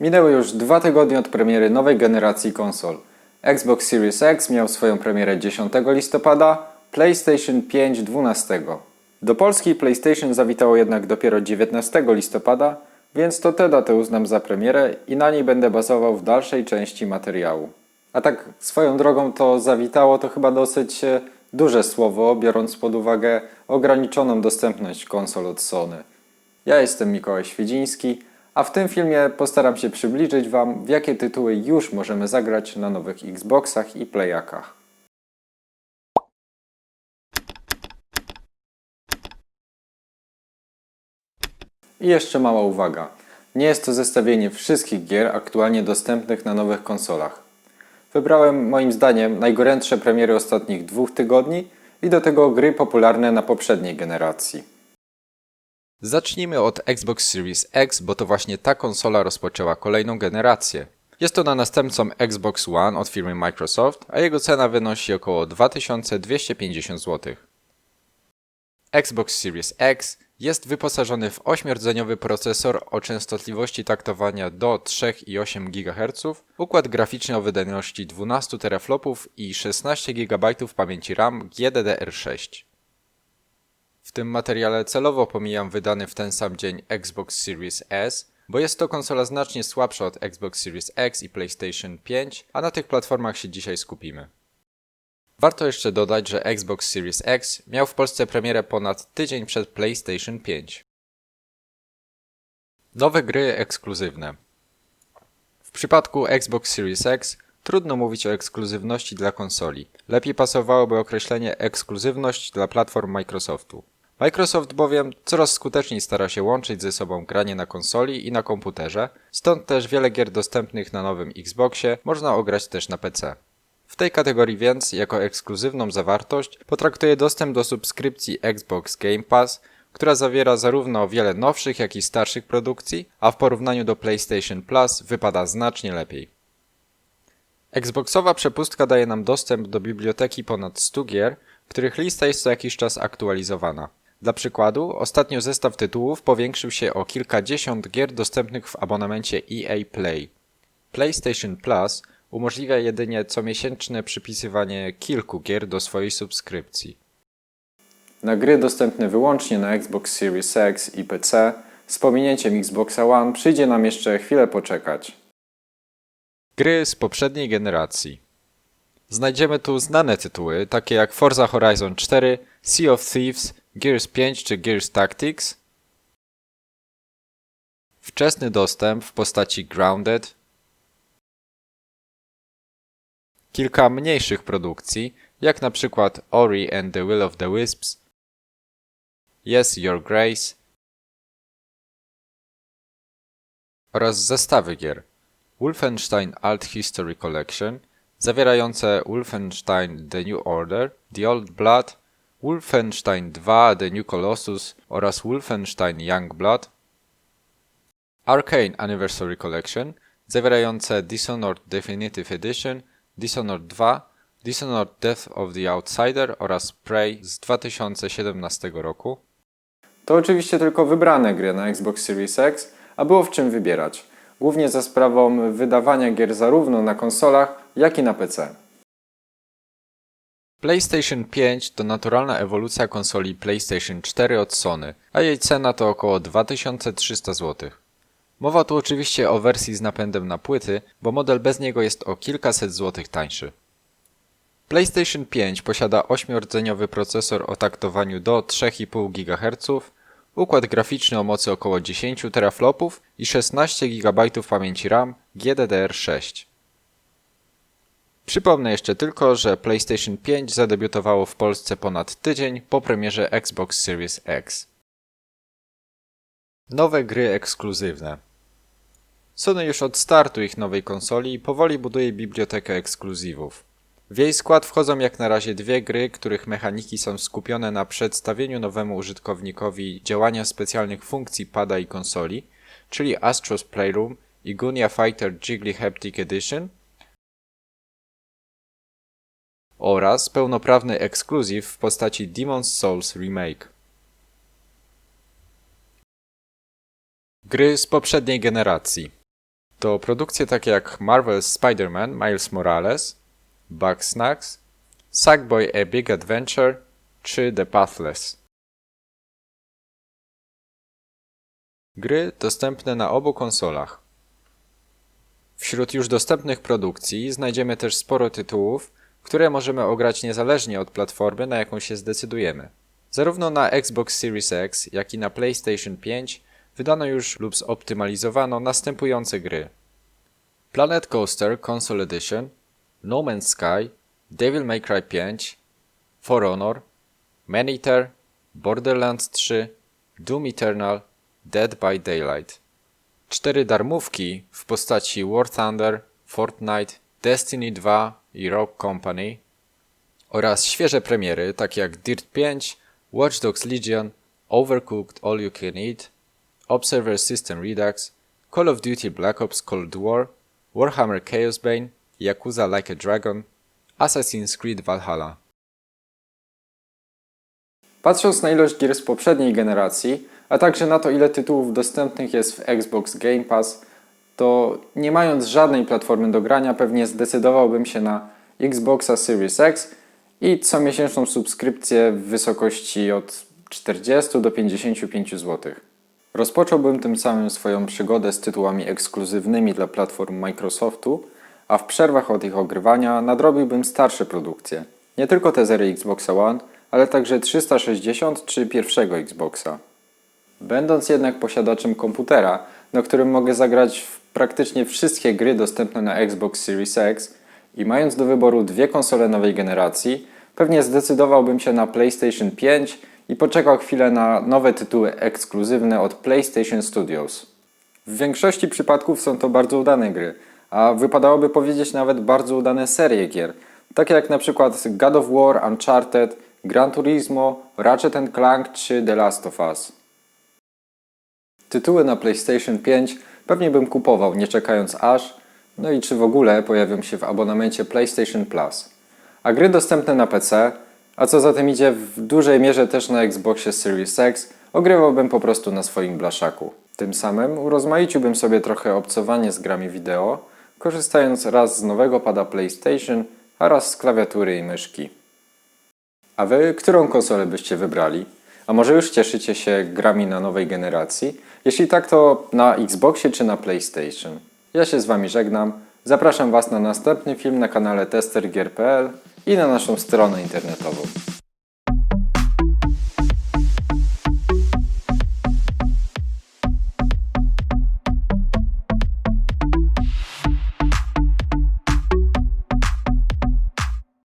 Minęły już dwa tygodnie od premiery nowej generacji konsol. Xbox Series X miał swoją premierę 10 listopada, PlayStation 5 12. Do Polski PlayStation zawitało jednak dopiero 19 listopada, więc to tę datę uznam za premierę i na niej będę bazował w dalszej części materiału. A tak swoją drogą to zawitało to chyba dosyć e, duże słowo, biorąc pod uwagę ograniczoną dostępność konsol od Sony. Ja jestem Mikołaj Świedziński, a w tym filmie postaram się przybliżyć Wam, w jakie tytuły już możemy zagrać na nowych Xboxach i Playakach. I jeszcze mała uwaga. Nie jest to zestawienie wszystkich gier aktualnie dostępnych na nowych konsolach. Wybrałem moim zdaniem najgorętsze premiery ostatnich dwóch tygodni i do tego gry popularne na poprzedniej generacji. Zacznijmy od Xbox Series X, bo to właśnie ta konsola rozpoczęła kolejną generację. Jest ona następcą Xbox One od firmy Microsoft, a jego cena wynosi około 2250 zł. Xbox Series X jest wyposażony w 8-rdzeniowy procesor o częstotliwości taktowania do 3,8 GHz, układ graficzny o wydajności 12 teraflopów i 16 GB pamięci RAM GDDR6. W tym materiale celowo pomijam wydany w ten sam dzień Xbox Series S, bo jest to konsola znacznie słabsza od Xbox Series X i PlayStation 5, a na tych platformach się dzisiaj skupimy. Warto jeszcze dodać, że Xbox Series X miał w Polsce premierę ponad tydzień przed PlayStation 5. Nowe gry ekskluzywne. W przypadku Xbox Series X trudno mówić o ekskluzywności dla konsoli. Lepiej pasowałoby określenie ekskluzywność dla platform Microsoftu. Microsoft bowiem coraz skuteczniej stara się łączyć ze sobą granie na konsoli i na komputerze, stąd też wiele gier dostępnych na nowym Xboxie można ograć też na PC. W tej kategorii więc, jako ekskluzywną zawartość, potraktuję dostęp do subskrypcji Xbox Game Pass, która zawiera zarówno wiele nowszych, jak i starszych produkcji, a w porównaniu do PlayStation Plus wypada znacznie lepiej. Xboxowa przepustka daje nam dostęp do biblioteki ponad 100 gier, których lista jest co jakiś czas aktualizowana. Dla przykładu, ostatnio zestaw tytułów powiększył się o kilkadziesiąt gier dostępnych w abonamencie EA Play. PlayStation Plus umożliwia jedynie comiesięczne przypisywanie kilku gier do swojej subskrypcji. Na gry dostępne wyłącznie na Xbox Series X i PC z pominięciem Xboxa One przyjdzie nam jeszcze chwilę poczekać. Gry z poprzedniej generacji. Znajdziemy tu znane tytuły, takie jak Forza Horizon 4, Sea of Thieves, Gears 5 czy Gears Tactics. Wczesny dostęp w postaci Grounded. Kilka mniejszych produkcji, jak na przykład Ori and the Will of the Wisps, Yes Your Grace oraz zestawy gier. Wolfenstein Art History Collection, zawierające Wolfenstein The New Order, The Old Blood, Wolfenstein 2 The New Colossus oraz Wolfenstein Youngblood, Arcane Anniversary Collection, zawierające Dishonored Definitive Edition, Dishonored 2, Dishonored Death of the Outsider oraz Prey z 2017 roku, To oczywiście tylko wybrane gry na Xbox Series X, a było w czym wybierać. Głównie za sprawą wydawania gier zarówno na konsolach, jak i na PC. PlayStation 5 to naturalna ewolucja konsoli PlayStation 4 od Sony, a jej cena to około 2300 zł. Mowa tu oczywiście o wersji z napędem na płyty, bo model bez niego jest o kilkaset złotych tańszy. PlayStation 5 posiada 8-rdzeniowy procesor o taktowaniu do 3,5 GHz, układ graficzny o mocy około 10 teraflopów i 16 GB pamięci RAM GDDR6. Przypomnę jeszcze tylko, że PlayStation 5 zadebiutowało w Polsce ponad tydzień po premierze Xbox Series X. Nowe gry ekskluzywne. Sony już od startu ich nowej konsoli powoli buduje bibliotekę ekskluzywów. W jej skład wchodzą jak na razie dwie gry, których mechaniki są skupione na przedstawieniu nowemu użytkownikowi działania specjalnych funkcji pada i konsoli, czyli Astro's Playroom i Gunia Fighter Jiggly Haptic Edition oraz pełnoprawny ekskluzyw w postaci Demon's Souls Remake. Gry z poprzedniej generacji. To produkcje takie jak Marvel's Spider-Man Miles Morales, Bugsnax, Sackboy A Big Adventure czy The Pathless. Gry dostępne na obu konsolach. Wśród już dostępnych produkcji znajdziemy też sporo tytułów, które możemy ograć niezależnie od platformy, na jaką się zdecydujemy. Zarówno na Xbox Series X, jak i na PlayStation 5 wydano już lub zoptymalizowano następujące gry: Planet Coaster Console Edition, No Man's Sky, Devil May Cry 5, For Honor, Maneater, Borderlands 3, Doom Eternal, Dead by Daylight. Cztery darmówki w postaci War Thunder, Fortnite, Destiny 2 i Company oraz świeże premiery takie jak Dirt 5, Watch Dogs Legion, Overcooked All You Can Eat, Observer System Redux, Call of Duty Black Ops Cold War, Warhammer Chaos Bane, Yakuza Like a Dragon, Assassin's Creed Valhalla. Patrząc na ilość gier z poprzedniej generacji, a także na to ile tytułów dostępnych jest w Xbox Game Pass, to nie mając żadnej platformy do grania pewnie zdecydowałbym się na Xboxa Series X i comiesięczną subskrypcję w wysokości od 40 do 55 zł. Rozpocząłbym tym samym swoją przygodę z tytułami ekskluzywnymi dla platform Microsoftu, a w przerwach od ich ogrywania nadrobiłbym starsze produkcje. Nie tylko te serii Xboxa One, ale także 360 czy pierwszego Xboxa. Będąc jednak posiadaczem komputera, na którym mogę zagrać w praktycznie wszystkie gry dostępne na Xbox Series X i mając do wyboru dwie konsole nowej generacji, pewnie zdecydowałbym się na PlayStation 5 i poczekał chwilę na nowe tytuły ekskluzywne od PlayStation Studios. W większości przypadków są to bardzo udane gry, a wypadałoby powiedzieć nawet bardzo udane serie gier, takie jak na przykład God of War, Uncharted, Gran Turismo, Ratchet Clank czy The Last of Us. Tytuły na PlayStation 5 pewnie bym kupował, nie czekając aż, no i czy w ogóle pojawią się w abonamencie PlayStation Plus. A gry dostępne na PC, a co za tym idzie w dużej mierze też na Xboxie Series X, ogrywałbym po prostu na swoim blaszaku. Tym samym urozmaiciłbym sobie trochę obcowanie z grami wideo, korzystając raz z nowego pada PlayStation, a raz z klawiatury i myszki. A wy którą konsolę byście wybrali? A może już cieszycie się grami na nowej generacji? Jeśli tak, to na Xboxie czy na PlayStation? Ja się z wami żegnam. Zapraszam was na następny film na kanale testergier.pl i na naszą stronę internetową.